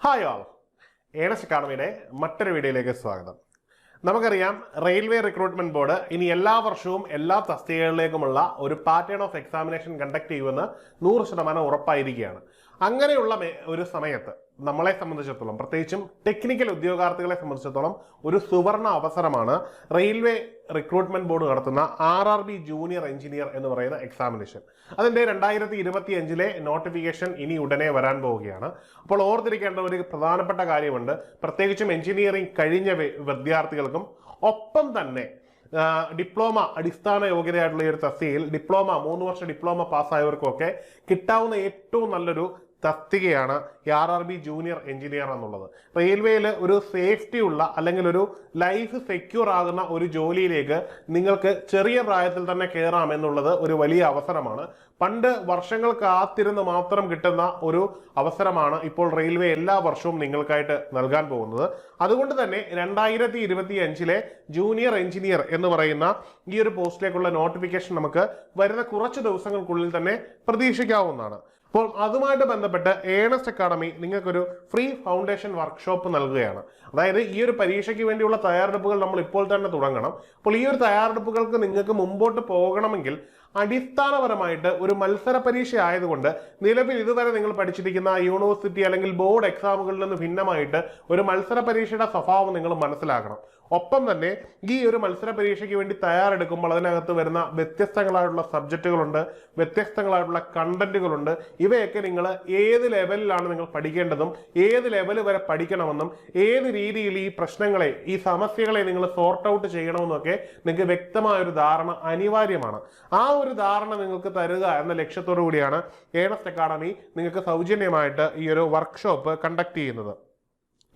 Hi ആൾ. Earnest അക്കാഡമിയുടെ മറ്റൊരു വീഡിയോയിലേക്ക് സ്വാഗതം. നമുക്കറിയാം റെയിൽവേ റിക്രൂട്ട്മെന്റ് ബോർഡ് ഇനി എല്ലാ വർഷവും എല്ലാ തസ്തികകളിലേക്കുമുള്ള ഒരു പാറ്റേൺ ഓഫ് എക്സാമിനേഷൻ കണ്ടക്ട് ചെയ്യുമെന്ന് നൂറ് ശതമാനം ഉറപ്പായിരിക്കുകയാണ്. അങ്ങനെയുള്ള ഒരു സമയത്ത് നമ്മളെ സംബന്ധിച്ചിടത്തോളം പ്രത്യേകിച്ചും ടെക്നിക്കൽ ഉദ്യോഗാർത്ഥികളെ സംബന്ധിച്ചിടത്തോളം ഒരു സുവർണ അവസരമാണ് റെയിൽവേ റിക്രൂട്ട്മെന്റ് ബോർഡ് നടത്തുന്ന R R B junior engineer എന്ന് പറയുന്ന എക്സാമിനേഷൻ അതിന്റെ രണ്ടായിരത്തി ഇരുപത്തി അഞ്ചിലെ നോട്ടിഫിക്കേഷൻ ഇനി ഉടനെ വരാൻ പോവുകയാണ്. അപ്പോൾ ഓർത്തിരിക്കേണ്ട ഒരു പ്രധാനപ്പെട്ട കാര്യമുണ്ട്. പ്രത്യേകിച്ചും എഞ്ചിനീയറിംഗ് കഴിഞ്ഞ വിദ്യാർത്ഥികൾക്കും ഒപ്പം തന്നെ ഡിപ്ലോമ അടിസ്ഥാന യോഗ്യതയായിട്ടുള്ള ഈ ഒരു തസ്തികയിൽ ഡിപ്ലോമ മൂന്ന് വർഷം ഡിപ്ലോമ പാസ്സായവർക്കൊക്കെ കിട്ടാവുന്ന ഏറ്റവും നല്ലൊരു തസ്തികയാണ് R R B junior engineer എന്നുള്ളത്. റെയിൽവേയിൽ ഒരു സേഫ്റ്റി ഉള്ള അല്ലെങ്കിൽ ഒരു ലൈഫ് സെക്യൂർ ആകുന്ന ഒരു ജോലിയിലേക്ക് നിങ്ങൾക്ക് ചെറിയ പ്രായത്തിൽ തന്നെ കയറാം എന്നുള്ളത് ഒരു വലിയ അവസരമാണ്. പണ്ട് വർഷങ്ങൾ കാത്തിരുന്ന് മാത്രം കിട്ടുന്ന ഒരു അവസരമാണ് ഇപ്പോൾ റെയിൽവേ എല്ലാ വർഷവും നിങ്ങൾക്കായിട്ട് നൽകാൻ പോകുന്നത്. അതുകൊണ്ട് തന്നെ രണ്ടായിരത്തി ഇരുപത്തി അഞ്ചിലെ ജൂനിയർ എഞ്ചിനീയർ എന്ന് പറയുന്ന ഈ ഒരു പോസ്റ്റിലേക്കുള്ള നോട്ടിഫിക്കേഷൻ നമുക്ക് വരുന്ന കുറച്ച് ദിവസങ്ങൾക്കുള്ളിൽ തന്നെ പ്രതീക്ഷിക്കാവുന്നതാണ്. അപ്പോൾ അതുമായിട്ട് ബന്ധപ്പെട്ട് ഏണസ്റ്റ് അക്കാഡമി നിങ്ങൾക്കൊരു ഫ്രീ ഫൗണ്ടേഷൻ വർക്ക്ഷോപ്പ് നൽകുകയാണ്. അതായത് ഈ ഒരു പരീക്ഷയ്ക്ക് വേണ്ടിയുള്ള തയ്യാറെടുപ്പുകൾ നമ്മൾ ഇപ്പോൾ തന്നെ തുടങ്ങണം. അപ്പോൾ ഈ ഒരു തയ്യാറെടുപ്പുകൾക്ക് നിങ്ങൾക്ക് മുമ്പോട്ട് പോകണമെങ്കിൽ അടിസ്ഥാനപരമായിട്ട് ഒരു മത്സര പരീക്ഷ ആയതുകൊണ്ട് നിലവിൽ ഇതുവരെ നിങ്ങൾ പഠിച്ചിരിക്കുന്ന യൂണിവേഴ്സിറ്റി അല്ലെങ്കിൽ ബോർഡ് എക്സാമുകളിൽ നിന്ന് ഭിന്നമായിട്ട് ഒരു മത്സര പരീക്ഷയുടെ സ്വഭാവം നിങ്ങൾ മനസ്സിലാക്കണം. ഒപ്പം തന്നെ ഈ ഒരു മത്സര പരീക്ഷയ്ക്ക് വേണ്ടി തയ്യാറെടുക്കുമ്പോൾ അതിനകത്ത് വരുന്ന വ്യത്യസ്തങ്ങളായിട്ടുള്ള സബ്ജക്റ്റുകളുണ്ട് വ്യത്യസ്തങ്ങളായിട്ടുള്ള കണ്ടന്റുകളുണ്ട്. ഇവയൊക്കെ നിങ്ങൾ ഏത് ലെവലിലാണ് നിങ്ങൾ പഠിക്കേണ്ടതും ഏത് ലെവൽ വരെ പഠിക്കണമെന്നും ഏത് രീതിയിൽ ഈ പ്രശ്നങ്ങളെ ഈ സമസ്യകളെ നിങ്ങൾ സോർട്ട് ഔട്ട് ചെയ്യണമെന്നൊക്കെ നിങ്ങൾക്ക് വ്യക്തമായ ഒരു ധാരണ അനിവാര്യമാണ്. ആ ഒരു ധാരണ നിങ്ങൾക്ക് തരുക എന്ന ലക്ഷ്യത്തോടു കൂടിയാണ് ഏണസ്റ്റ് അക്കാഡമി നിങ്ങൾക്ക് സൗജന്യമായിട്ട് ഈ ഒരു വർക്ക്ഷോപ്പ് കണ്ടക്ട് ചെയ്യുന്നത്.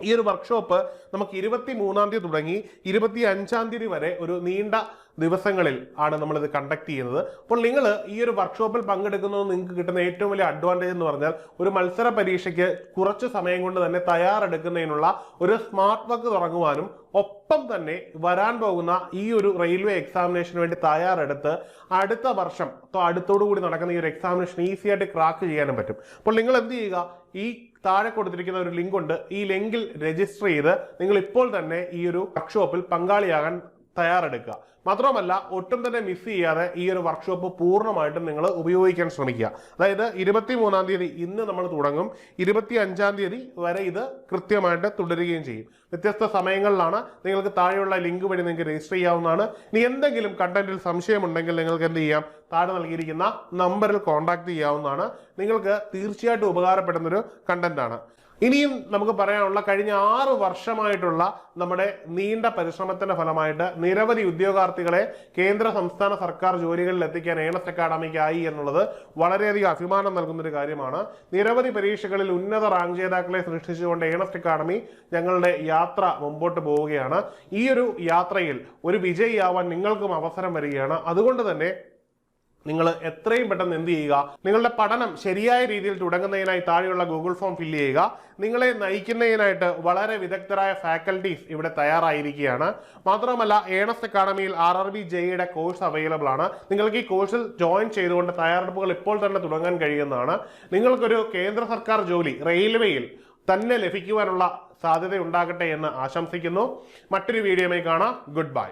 ഈ ഒരു വർക്ക്ഷോപ്പ് നമുക്ക് ഇരുപത്തി മൂന്നാം തീയതി തുടങ്ങി ഇരുപത്തി അഞ്ചാം തീയതി വരെ ഒരു നീണ്ട ദിവസങ്ങളിൽ ആണ് നമ്മളിത് കണ്ടക്ട് ചെയ്യുന്നത്. അപ്പോൾ നിങ്ങൾ ഈ ഒരു വർക്ക്ഷോപ്പിൽ പങ്കെടുക്കുന്നത് നിങ്ങൾക്ക് കിട്ടുന്ന ഏറ്റവും വലിയ അഡ്വാന്റേജ് എന്ന് പറഞ്ഞാൽ ഒരു മത്സര പരീക്ഷയ്ക്ക് കുറച്ച് സമയം കൊണ്ട് തന്നെ തയ്യാറെടുക്കുന്നതിനുള്ള ഒരു സ്മാർട്ട് വർക്ക് തുടങ്ങുവാനും ഒപ്പം തന്നെ വരാൻ പോകുന്ന ഈ ഒരു റെയിൽവേ എക്സാമിനേഷന് വേണ്ടി തയ്യാറെടുത്ത് അടുത്ത വർഷം അപ്പോൾ അടുത്തോടു കൂടി നടക്കുന്ന ഈ ഒരു എക്സാമിനേഷൻ ഈസി ആയിട്ട് ക്രാക്ക് ചെയ്യാനും പറ്റും. അപ്പോൾ നിങ്ങൾ എന്ത് ചെയ്യുക? ഈ താഴെ കൊടുത്തിരിക്കുന്ന ഒരു ലിങ്ക് ഉണ്ട്. ഈ ലിങ്കിൽ രജിസ്റ്റർ ചെയ്ത് നിങ്ങൾ ഇപ്പോൾ തന്നെ ഈ ഒരു വർക്ക്ഷോപ്പിൽ പങ്കാളിയാകാൻ തയ്യാറെടുക്കുക. മാത്രമല്ല ഒട്ടും തന്നെ മിസ് ചെയ്യാതെ ഈ ഒരു വർക്ക്ഷോപ്പ് പൂർണമായിട്ടും നിങ്ങൾ ഉപയോഗിക്കാൻ ശ്രമിക്കുക. അതായത് ഇരുപത്തി മൂന്നാം തീയതി ഇന്ന് നമ്മൾ തുടങ്ങും ഇരുപത്തി അഞ്ചാം തീയതി വരെ ഇത് കൃത്യമായിട്ട് തുടരുകയും ചെയ്യും. വ്യത്യസ്ത സമയങ്ങളിലാണ് നിങ്ങൾക്ക് താഴെയുള്ള ലിങ്ക് വഴി നിങ്ങൾക്ക് രജിസ്റ്റർ ചെയ്യാവുന്നതാണ്. ഇനി എന്തെങ്കിലും കണ്ടന്റിൽ സംശയമുണ്ടെങ്കിൽ നിങ്ങൾക്ക് എന്ത് ചെയ്യാം? താഴെ നൽകിയിരിക്കുന്ന നമ്പറിൽ കോൺടാക്ട് ചെയ്യാവുന്നതാണ്. നിങ്ങൾക്ക് തീർച്ചയായിട്ടും ഉപകാരപ്പെടുന്നൊരു കണ്ടന്റ് ആണ് ഇനിയും നമുക്ക് പറയാനുള്ള കഴിഞ്ഞ ആറ് വർഷമായിട്ടുള്ള നമ്മുടെ നീണ്ട പരിശ്രമത്തിന്റെ ഫലമായിട്ട് നിരവധി ഉദ്യോഗാർത്ഥികളെ കേന്ദ്ര സംസ്ഥാന സർക്കാർ ജോലികളിൽ എത്തിക്കാൻ ഏണസ്റ്റ് അക്കാഡമിക്കായി എന്നുള്ളത് വളരെയധികം അഭിമാനം നൽകുന്ന ഒരു കാര്യമാണ്. നിരവധി പരീക്ഷകളിൽ ഉന്നത റാങ്ക് ജേതാക്കളെ സൃഷ്ടിച്ചുകൊണ്ട് ഏണസ് അക്കാഡമി ഞങ്ങളുടെ യാത്ര മുമ്പോട്ട് പോവുകയാണ്. ഈ ഒരു യാത്രയിൽ ഒരു വിജയിയാവാൻ നിങ്ങൾക്കും അവസരം വരികയാണ്. അതുകൊണ്ട് തന്നെ നിങ്ങൾ എത്രയും പെട്ടെന്ന് എന്ത് ചെയ്യുക? നിങ്ങളുടെ പഠനം ശരിയായ രീതിയിൽ തുടങ്ങുന്നതിനായി താഴെയുള്ള ഗൂഗിൾ ഫോം ഫില്ല് ചെയ്യുക. നിങ്ങളെ നയിക്കുന്നതിനായിട്ട് വളരെ വിദഗ്ധരായ ഫാക്കൽറ്റീസ് ഇവിടെ തയ്യാറായിരിക്കുകയാണ്. മാത്രമല്ല ഏണസ് അക്കാഡമിയിൽ ആർ ആർ ബി ജെയുടെ കോഴ്സ് അവൈലബിൾ ആണ്. നിങ്ങൾക്ക് ഈ കോഴ്സിൽ ജോയിൻ ചെയ്തുകൊണ്ട് തയ്യാറെടുപ്പുകൾ ഇപ്പോൾ തന്നെ തുടങ്ങാൻ കഴിയുന്നതാണ്. നിങ്ങൾക്കൊരു കേന്ദ്ര സർക്കാർ ജോലി റെയിൽവേയിൽ തന്നെ ലഭിക്കുവാനുള്ള സാധ്യത ഉണ്ടാകട്ടെ എന്ന് ആശംസിക്കുന്നു. മറ്റൊരു വീഡിയോയുമായി കാണാം. Good bye